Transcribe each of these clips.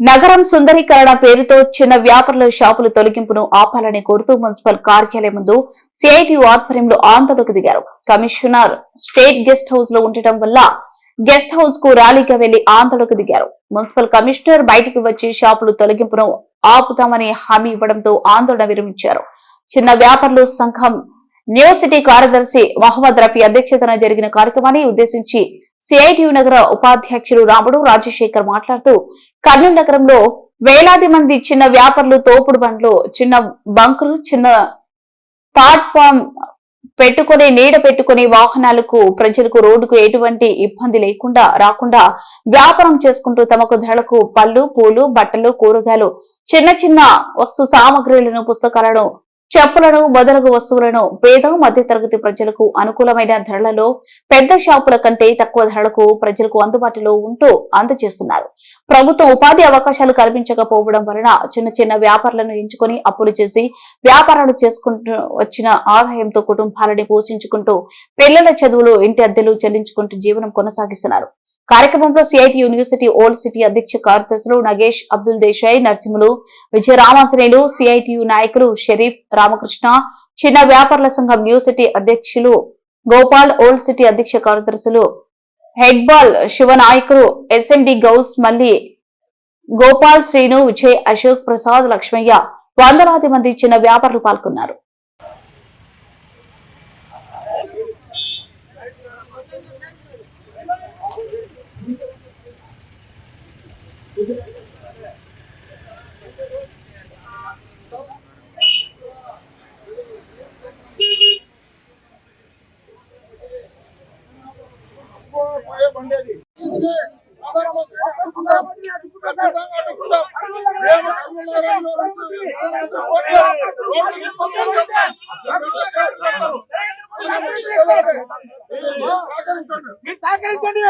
నగరం సుందరీకరణ పేరుతో చిన్న వ్యాపారుల షాపుల తొలగింపును ఆపాలని కోరుతూ మున్సిపల్ కార్యాలయం ముందు సిఐటి ఆధ్వర్యంలో ఆందోళనకు దిగారు. కమిషనర్ స్టేట్ గెస్ట్ హౌస్లో ఉండటం వల్ల గెస్ట్ హౌస్కు ర్యాలీగా వెళ్ళి ఆందోళనకు దిగారు. మున్సిపల్ కమిషనర్ బయటికి వచ్చి షాపులు తొలగింపును ఆపుతామని హామీ ఇవ్వడంతో ఆందోళన విరమించారు. చిన్న వ్యాపారుల సంఘం న్యూ సిటీ కార్యదర్శి మహమ్మద్ రఫీ అధ్యక్షతన జరిగిన కార్యక్రమాన్ని ఉద్దేశించి సిఐటియు నగర ఉపాధ్యక్షులు రాముడు రాజశేఖర్ మాట్లాడుతూ కర్నూలు నగరంలో వేలాది మంది చిన్న వ్యాపారులు తోపుడు బండ్లు చిన్న బంకులు చిన్న ప్లాట్ఫామ్ పెట్టుకుని నీడ పెట్టుకుని వాహనాలకు ప్రజలకు రోడ్డుకు ఎటువంటి ఇబ్బంది లేకుండా రాకుండా వ్యాపారం చేసుకుంటూ తమకు ధరలకు పళ్ళు పూలు బట్టలు కూరగాయలు చిన్న చిన్న వస్తు సామగ్రిలను పుస్తకాలను చెప్పులను మొదలగు వస్తువులను పేద మధ్యతరగతి ప్రజలకు అనుకూలమైన ధరలలో పెద్ద షాపుల కంటే తక్కువ ధరలకు ప్రజలకు అందుబాటులో ఉంటూ అందజేస్తున్నారు. ప్రభుత్వం ఉపాధి అవకాశాలు కల్పించకపోవడం వలన చిన్న చిన్న వ్యాపారులను ఎంచుకొని అప్పులు చేసి వ్యాపారాలు చేసుకుంటూ వచ్చిన ఆదాయంతో కుటుంబాలని పోషించుకుంటూ పిల్లల చదువులు ఇంటి అద్దెలు చెల్లించుకుంటూ జీవనం కొనసాగిస్తున్నారు. కార్యక్రమంలో సిఐటి యూనివర్సిటీ ఓల్డ్ సిటీ అధ్యక్ష కార్యదర్శులు నగేష్ అబ్దుల్ దేశాయ్ నరసింహులు విజయ రామాంజనేయులు సిఐటియు నాయకులు షరీఫ్ రామకృష్ణ చిన్న వ్యాపారుల సంఘం న్యూ సిటీ అధ్యక్షులు గోపాల్ ఓల్డ్ సిటీ అధ్యక్ష కార్యదర్శులు హెగ్బాల్ శివనాయకులు ఎస్ఎండి గౌస్ మల్లి గోపాల్ శ్రీను విజయ్ అశోక్ ప్రసాద్ లక్ష్మయ్య వందలాది మంది చిన్న వ్యాపారులు పాల్గొన్నారు. సహకరించండి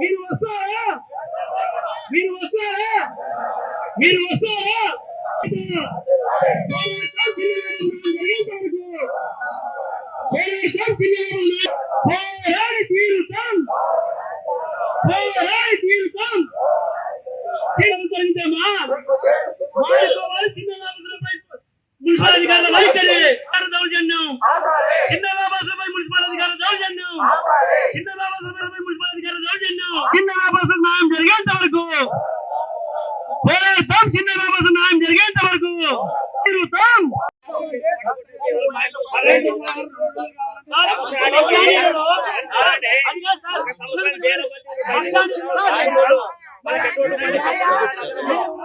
మీరు వస్తారా? మీరు వస్తారా? మీరు వస్తారా? మున్సిపల్ అధికారుల వైఖరి వారి దౌర్జన్యం చిన్న వ్యాపారులపై మున్సిపల్ అధికారుల దౌర్జన్యం చిన్న వ్యాపారులపై మున్సిపల్ అధికారుల దౌర్జన్యం చిన్న వ్యాపారులకు న్యాయం జరిగేంత వరకు పోరాడతాం చిన్న వ్యాపారులకు న్యాయం జరిగేంత వరకు తిరుగుతాం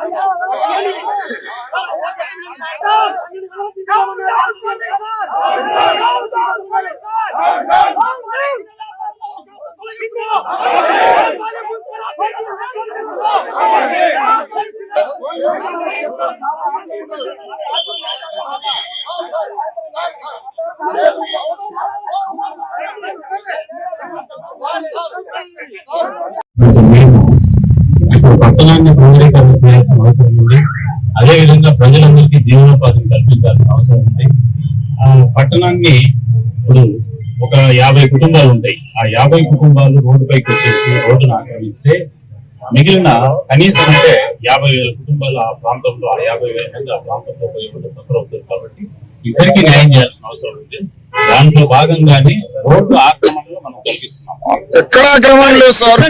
మేము ఇప్పుడు పట్టణాన్ని ప్రణాళికరణ చేయాల్సిన అవసరం ఉంది. అదేవిధంగా ప్రజలందరికీ జీవనోపాధిని కల్పించాల్సిన అవసరం ఉంది. ఆ పట్టణాన్ని ఇప్పుడు ఒక యాభై కుటుంబాలు ఉంటాయి. ఆ యాభై కుటుంబాలు రోడ్డుపైకి వచ్చేసి రోడ్డును ఆక్రమిస్తే మిగిలిన కనీసం అంటే యాభై వేల కుటుంబాలు ఆ ప్రాంతంలో ఆ యాభై వేల మంది ఆ ప్రాంతంలో పోయి ఉంటే సఫర్ అవుతారు కాబట్టి ఇద్దరికి న్యాయం చేయాల్సిన అవసరం ఉంది. దాంట్లో భాగంగానే రోడ్డు ఆక్రమణలో మనం కల్పిస్తున్నాం ఎక్కడ ఆక్రమణ లేదు సార్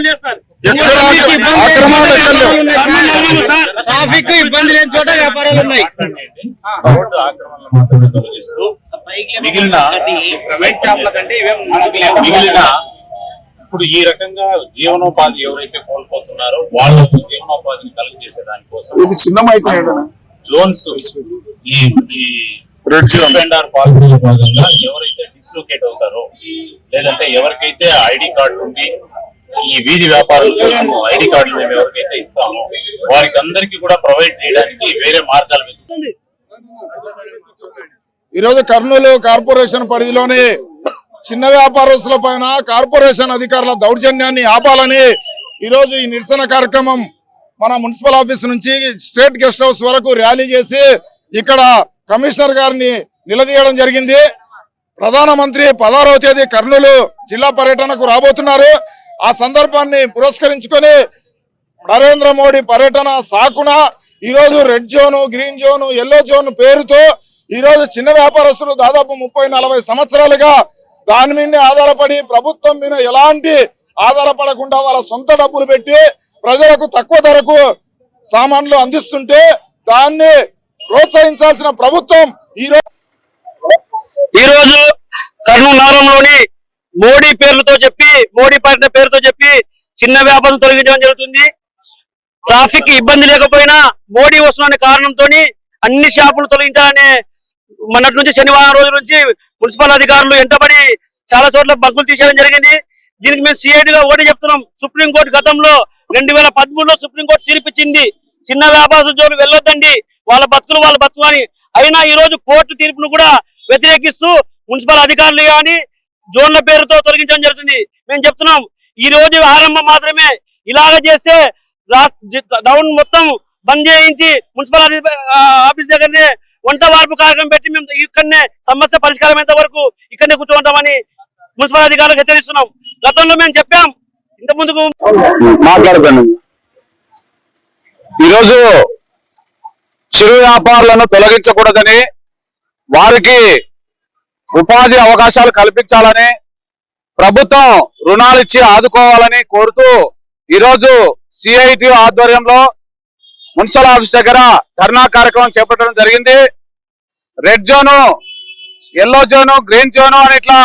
ట్రాఫిక్ ఇబ్బంది లేని చోట వ్యాపారాలు ఉన్నాయి. మిగిలిన ప్రైవేట్ షాప్ల కంటే మిగిలిన ఇప్పుడు ఈ రకంగా జీవనోపాధి ఎవరైతే కోల్పోతున్నారో వాళ్ళకు జీవనోపాధిని కలుగజేసే దానికోసం ఇది చిన్న? జోన్స్ ఈ ఈ రెడ్ జోన్ పాలసీలో భాగంగా ఎవరైతే డిస్లోకేట్ అవుతారో లేదంటే ఎవరికైతే ఐడి కార్డు ఉంది ఈ వీధి వ్యాపారుల కోసం ఐడి కార్డులు మేము ఎవరికైతే ఇస్తామో వారికి అందరికీ కూడా ప్రొవైడ్ చేయడానికి వేరే మార్గాలు ఈరోజు కర్నూలు కార్పొరేషన్ పరిధిలోని చిన్న వ్యాపారస్తుల పైన కార్పొరేషన్ అధికారుల దౌర్జన్యాన్ని ఆపాలని ఈరోజు ఈ నిరసన కార్యక్రమం మన మున్సిపల్ ఆఫీస్ నుంచి స్టేట్ గెస్ట్ హౌస్ వరకు ర్యాలీ చేసి ఇక్కడ కమిషనర్ గారిని నిలదీయడం జరిగింది. ప్రధానమంత్రి పదహారవ తేదీ కర్నూలు జిల్లా పర్యటనకు రాబోతున్నారు. ఆ సందర్భాన్ని పురస్కరించుకొని నరేంద్ర మోడీ పర్యటన సాకున ఈరోజు red zone green zone yellow zone పేరుతో ఈరోజు చిన్న వ్యాపారస్తులు దాదాపు ముప్పై నలభై సంవత్సరాలుగా దాని మీదనే ఆధారపడి ప్రభుత్వం మీద ఎలాంటి ఆధారపడకుండా వాళ్ళ సొంత డబ్బులు పెట్టి ప్రజలకు తక్కువ ధరకు సామాన్లు అందిస్తుంటే దాన్ని ప్రోత్సహించాల్సిన ప్రభుత్వం ఈరోజు ఈ రోజు కర్నూలు నగరంలోని మోడీ పేర్లతో చెప్పి మోడీ పార్టీ పేరుతో చెప్పి చిన్న వ్యాపారం తొలగించడం జరుగుతుంది. ట్రాఫిక్ ఇబ్బంది లేకపోయినా మోడీ వస్తున్న కారణంతో అన్ని షాపులు తొలగించాలనే మొన్నటి నుంచి శనివారం రోజు నుంచి మున్సిపల్ అధికారులు ఎంటబడి చాలా చోట్ల బంకులు తీసేయడం జరిగింది. దీనికి మేము సిఐడి గా ఒకటి చెప్తున్నాం. సుప్రీంకోర్టు గతంలో రెండు వేల పదమూడులో సుప్రీంకోర్టు తీర్పిచ్చింది. చిన్న వ్యాపార జోలు వెళ్ళొద్దండి. వాళ్ళ బతుకులు వాళ్ళ బతుకు అని. అయినా ఈ రోజు కోర్టు తీర్పును కూడా వ్యతిరేకిస్తూ మున్సిపల్ అధికారులు కానీ జోన్ల పేరుతో తొలగించడం జరుగుతుంది. మేము చెప్తున్నాం ఈ రోజు ఆరంభం మాత్రమే. ఇలాగ చేస్తే డౌన్ మొత్తం బంద్ చేయించి మున్సిపల్ ఆఫీస్ దగ్గరనే వంట వార్పు కార్యక్రమం పెట్టి మేము ఇక్కడనే సమస్య పరిష్కారం అయ్యేంత వరకు ఇక్కడనే కూర్చోంటామని మున్సిపల్ అధికారులకు హెచ్చరిస్తున్నాం. గతంలో మేము చెప్పాం ఇంత ముందుకు మాట్లాడుతాను ఈరోజు చిరు వ్యాపారులను తొలగించకూడదని వారికి ఉపాధి అవకాశాలు కల్పించాలని ప్రభుత్వం రుణాలు ఇచ్చి ఆదుకోవాలని కోరుతూ ఈరోజు సిఐటి ఆధ్వర్యంలో మున్సిపల్ ఆఫీస్ దగ్గర ధర్నా కార్యక్రమం చేపట్టడం జరిగింది. Red zone yellow zone green zone అని ఇట్లా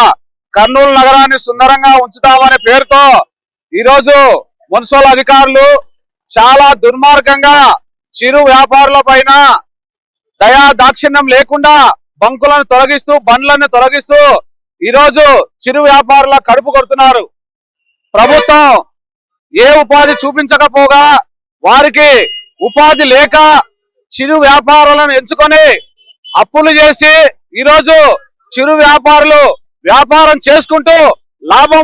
కర్నూలు నగరాన్ని సుందరంగా ఉంచుతామనే పేరుతో ఈరోజు మున్సిపల్ అధికారులు చాలా దుర్మార్గంగా చిరు వ్యాపారుల పైన దయా దాక్షిణ్యం లేకుండా బంకులను తొలగిస్తూ బండ్లను తొలగిస్తూ ఈరోజు చిరు వ్యాపారుల కడుపు కొడుతున్నారు. ప్రభుత్వం ఏ ఉపాధి చూపించకపోగా వారికి ఉపాధి లేక చిరు వ్యాపారులను ఎంచుకొని అప్పులు చేసి ఈరోజు చిరు వ్యాపారులు వ్యాపారం చేసుకుంటూ లాభం